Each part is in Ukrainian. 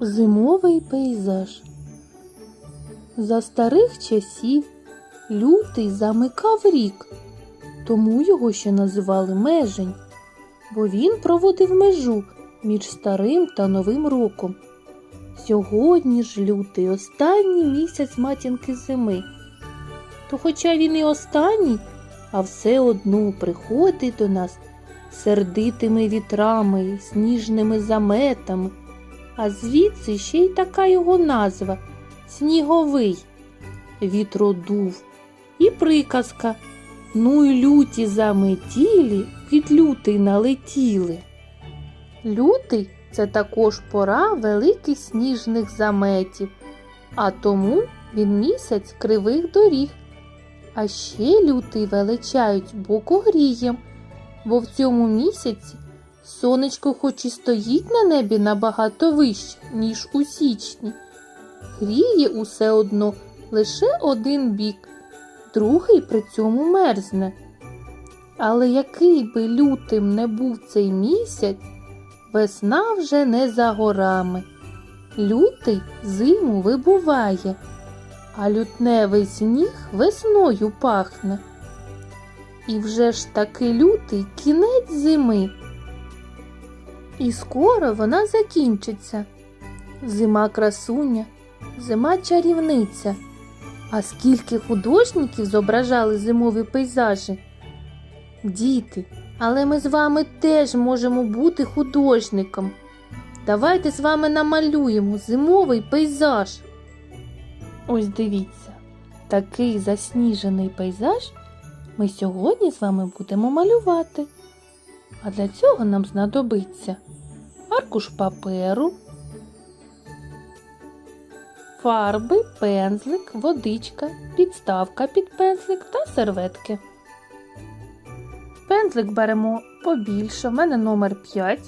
Зимовий пейзаж. За старих часів лютий замикав рік, тому його ще називали межень, бо він проводив межу між старим та новим роком. Сьогодні ж лютий останній місяць матінки зими. То хоча він і останній, а все одно приходить до нас сердитими вітрами, сніжними заметами, а звідси ще й така його назва сніговий. Вітродув і приказка. Ну й люті заметілі від лютий налетіли. Лютий це також пора великих сніжних заметів, а тому він місяць кривих доріг. А ще лютий величають бокогрієм, бо в цьому місяці сонечко хоч і стоїть на небі набагато вище, ніж у січні. Гріє усе одно лише один бік, другий при цьому мерзне. Але який би лютим не був цей місяць, весна вже не за горами. Лютий зиму вибуває, а лютневий сніг весною пахне. І вже ж таки лютий кінець зими. І скоро вона закінчиться. Зима красуня, зима чарівниця. А скільки художників зображали зимові пейзажі? Діти, але ми з вами теж можемо бути художником. Давайте з вами намалюємо зимовий пейзаж. Ось дивіться, такий засніжений пейзаж ми сьогодні з вами будемо малювати. А для цього нам знадобиться аркуш паперу, фарби, пензлик, водичка, підставка під пензлик та серветки. Пензлик беремо побільше, в мене номер 5.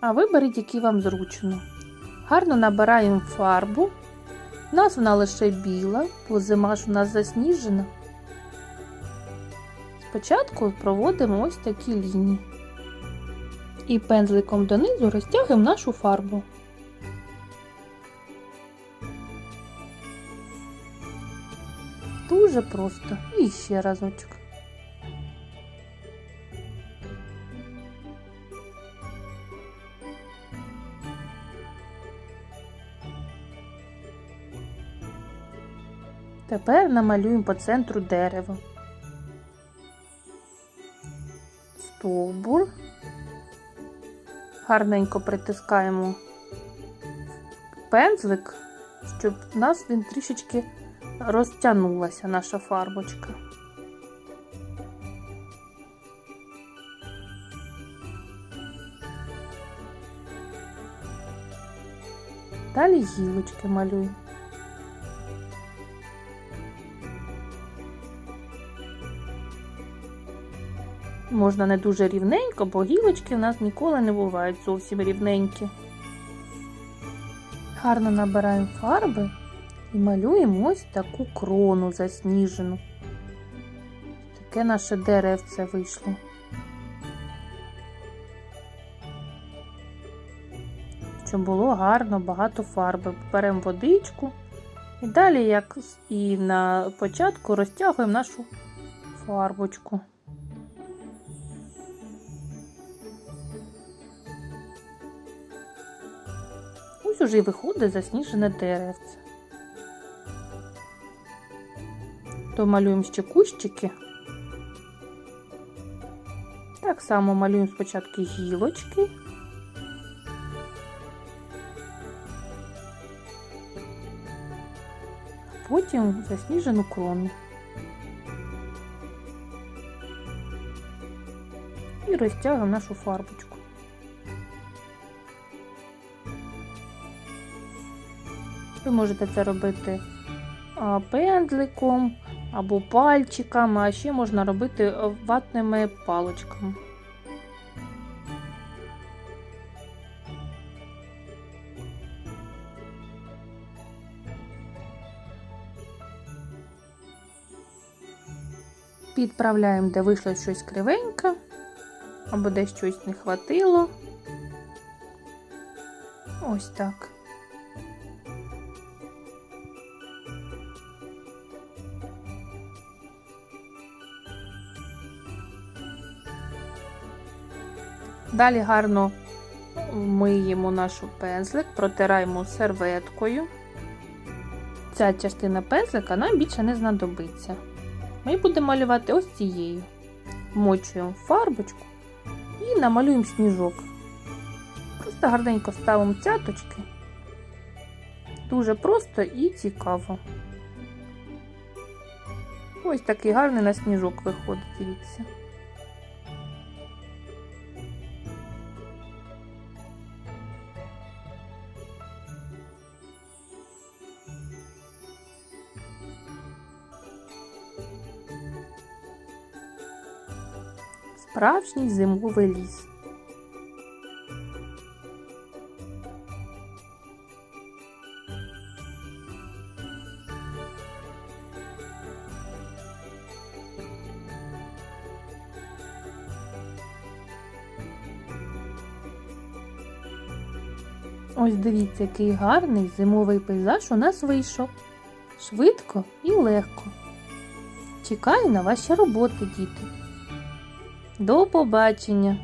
А ви беріть, який вам зручно. Гарно набираємо фарбу. У нас вона лише біла, бо зима ж у нас засніжена. Спочатку проводимо ось такі лінії. І пензликом донизу розтягуємо нашу фарбу. Дуже просто. І ще разочок. Тепер намалюємо по центру дерево. Стовбур. Гарненько притискаємо пензлик, щоб у нас він трішечки розтягнулася наша фарбочка. Далі гілочки малюємо. Можна не дуже рівненько, бо гілочки в нас ніколи не бувають зовсім рівненькі. Гарно набираємо фарби і малюємо ось таку крону засніжену. Таке наше деревце вийшло. Щоб було гарно, багато фарби. Беремо водичку і далі, як і на початку, розтягуємо нашу фарбочку. Ось уже й виходить засніжене деревце. Домалюємо ще кущики. Так само малюємо спочатку гілочки. Потім засніжену крону. І розтягуємо нашу фарбочку. Ви можете це робити пендликом або пальчиками, а ще можна робити е, ватними палочками. Підправляємо, де вийшло щось кривеньке, або де щось не хватило. Ось так. Далі гарно миємо нашу пензлик, протираємо серветкою. Ця частина пензлика нам більше не знадобиться. Ми будемо малювати ось цією. Вмочуємо фарбочку і намалюємо сніжок. Просто гарненько ставимо цяточки. Дуже просто і цікаво. Ось такий гарний на сніжок виходить, дивіться. Справжній зимовий ліс. Ось дивіться, який гарний зимовий пейзаж у нас вийшов. Швидко і легко. Чекаю на ваші роботи, діти. До побачення!